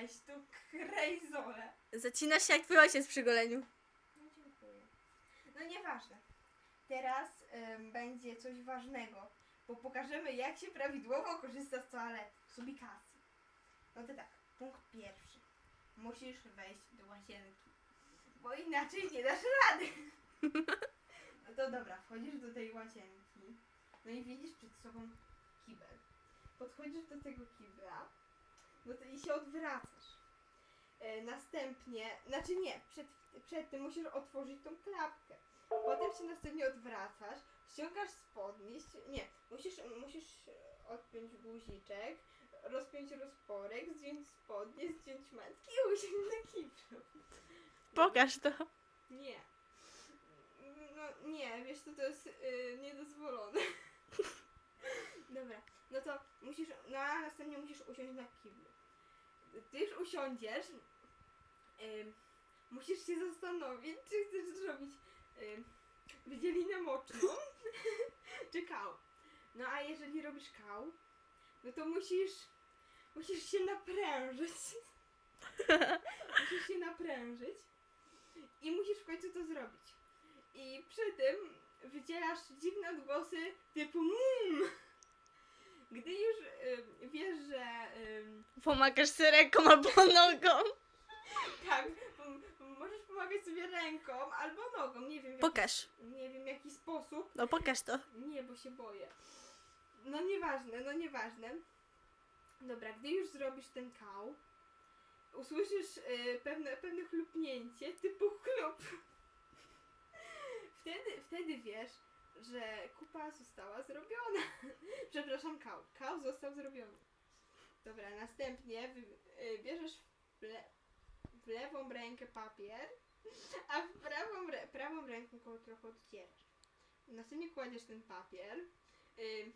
weź, tu krejzole. Zacina się jak twój ojciec przy goleniu. No dziękuję. No nieważne. Teraz ym, będzie coś ważnego, bo pokażemy jak się prawidłowo korzysta z toalety, z ubikacji. No to tak, punkt pierwszy. Musisz wejść do łazienki, bo inaczej nie dasz rady. No to dobra, wchodzisz do tej łazienki, no i widzisz przed sobą kibel. Podchodzisz do tego kibla, no to i się odwracasz. E, następnie, znaczy nie, przed, przed tym musisz otworzyć tą klapkę. Potem się następnie odwracasz, ściągasz spodnie, ści- nie, musisz, musisz odpiąć guziczek, rozpiąć rozporek, zdjąć spodnie, zdjąć matki i usiąść na kiblu. Pokaż to. Nie. No nie, wiesz co, to jest y, niedozwolone. Dobra, no to musisz, no a następnie musisz usiąść na kiblu. Ty już usiądziesz, musisz się zastanowić, czy chcesz zrobić wydzielinę moczną, czy kał. No a jeżeli robisz kał, no to musisz, musisz się naprężyć. musisz się naprężyć i musisz w końcu to zrobić. I przy tym wydzielasz dziwne odgłosy typu mmm. Gdy już ym, wiesz, że ym, Pomagasz sobie ręką albo nogą. tak, m- możesz pomagać sobie ręką albo nogą, nie wiem, w jaki, Pokaż. nie wiem w jaki sposób. No pokaż to. Nie, bo się boję. No nieważne, no nieważne. Dobra, gdy już zrobisz ten kał, usłyszysz y, pewne, pewne chlupnięcie typu chlup. Wtedy, wtedy wiesz, że kupa została zrobiona. Przepraszam, kał. Kał został zrobiony. Dobra, następnie y, bierzesz w, le, w lewą rękę papier, a w prawą, prawą ręką go trochę odcierasz. Następnie kładziesz ten papier, y,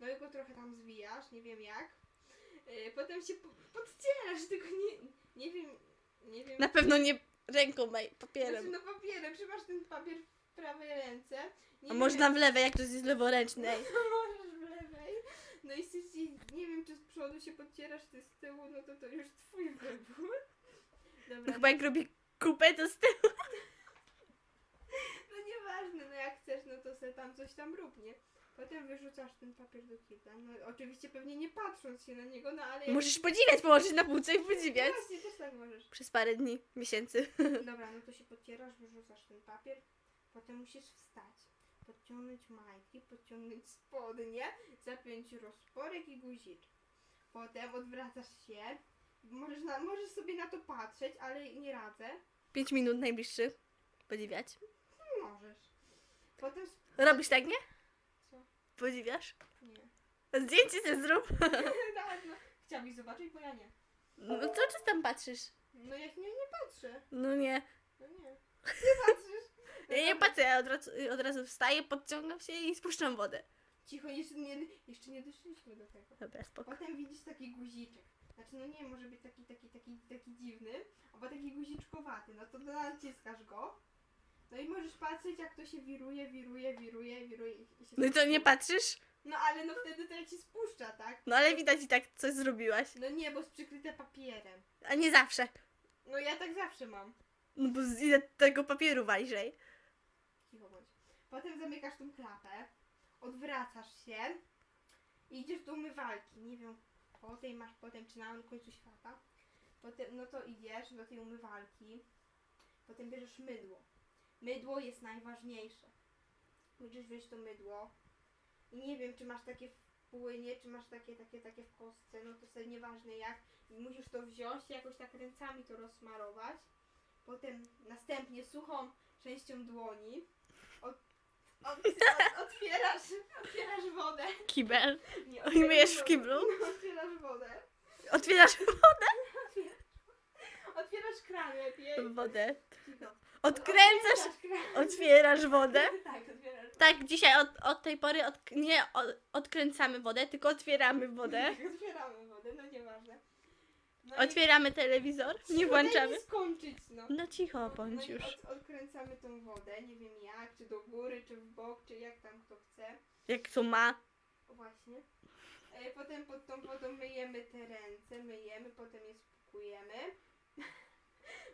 no i go trochę tam zwijasz, nie wiem jak. Y, potem się po, podcierasz, tylko nie, nie wiem, nie wiem. Na pewno nie ręką, maj, Znaczy, papierem. no papierem, trzymasz ten papier w prawej ręce. Nie A wiem, można w lewej, jak ktoś jest leworęcznej. Możesz w lewej. No i jeśli nie wiem, czy z przodu się podcierasz, czy z tyłu, no to to już twój wybór. No Dobra, chyba jak robi kupę, to z tyłu. no nieważne, no jak chcesz, no to se tam coś tam rób, nie? Potem wyrzucasz ten papier do kibla. No oczywiście pewnie nie patrząc się na niego, no ale... jak- Musisz podziwiać, położyć na półce i podziwiać. Właśnie, też tak możesz. Przez parę dni, miesięcy. Dobra, no to się podcierasz, wyrzucasz ten papier, potem musisz wstać, podciągnąć majtki, podciągnąć spodnie, zapiąć rozporek i guziczek. Potem odwracasz się, możesz, na, możesz sobie na to patrzeć, ale nie radzę. Pięć minut najbliższy. Podziwiać. No, Możesz. Potem... sp- Robisz tak, nie? Co? Podziwiasz? Nie. Zdjęcie się zrób. Nawet, no. Chciałabyś zobaczyć, bo ja nie. No co czy tam patrzysz? No jak nie, nie patrzę. No nie. No nie. Ty patrzysz. Ja nie patrzę, ja od razu, od razu wstaję, podciągam się i spuszczam wodę. Cicho, jeszcze nie, jeszcze nie doszliśmy do tego. Dobra, spoko. Potem widzisz taki guziczek. Znaczy, no nie, może być taki, taki, taki, taki dziwny, albo taki guziczkowaty. No to naciskasz go. No i możesz patrzeć, jak to się wiruje, wiruje, wiruje, wiruje. i- się No i co, nie patrzysz? No ale no wtedy to jak ci spuszcza, tak? No ale widać i tak coś zrobiłaś. No nie, bo jest przykryte papierem. A nie zawsze. No ja tak zawsze mam. No bo z- ile tego papieru wajrzej. Potem zamykasz tą klapę, odwracasz się i idziesz do umywalki. Nie wiem, po tej masz potem, czy na końcu świata. Potem, no to idziesz do tej umywalki. Potem bierzesz mydło. Mydło jest najważniejsze. Musisz wziąć to mydło. I nie wiem, czy masz takie w płynie, czy masz takie, takie, takie w kostce. No to sobie nieważne jak. I musisz to wziąć, jakoś tak ręcami to rozsmarować. Potem następnie suchą częścią dłoni od, od, otwierasz, otwierasz wodę. Kibel. Nie, I myjesz w otwierasz kiblu? wodę. No, otwierasz wodę. Otwierasz Otwierasz kran lepiej. wodę. Cicho. Odkręcasz. Otwierasz kran. Otwierasz wodę. Tak, otwierasz. Tak, dzisiaj od, od tej pory od, nie od, odkręcamy wodę, tylko otwieramy wodę. Tak, otwieramy wodę, no nieważne. No i- Otwieramy telewizor, nie włączamy. skończyć, no. No cicho No bądź i już. Od, odkręcamy tą wodę, nie wiem jak, czy do góry, czy w bok, czy jak tam kto chce. Jak to ma. O, Właśnie. E, Potem pod tą wodą myjemy te ręce, myjemy, potem je dziękujemy.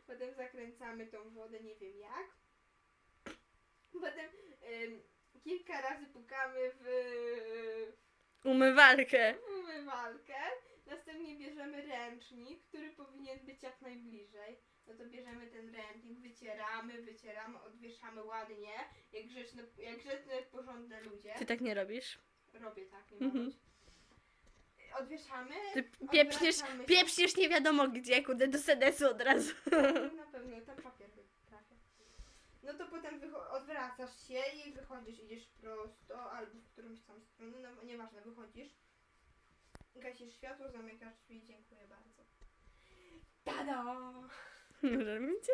Potem zakręcamy tą wodę, nie wiem jak. Potem kilka razy pukamy w, Umywalkę. w umywalkę. Następnie bierzemy ręcznik, który powinien być jak najbliżej. No to bierzemy ten ręcznik, wycieramy, wycieramy, odwieszamy ładnie, jak grzeczne, jak grzeczne, porządne ludzie. Ty tak nie robisz. Robię tak, nie Mhm. ma Odwieszamy. Ty pieprzniesz, odwracamy się. pieprzniesz nie wiadomo gdzie, kurde, do sedesu od razu. Na pewno, tam papier trafia. No to potem wycho- odwracasz się i wychodzisz, idziesz prosto albo w którąś tam stronę, no nieważne, wychodzisz. Gasisz światło, zamykasz drzwi, dziękuję bardzo. Tada! Może widzicie?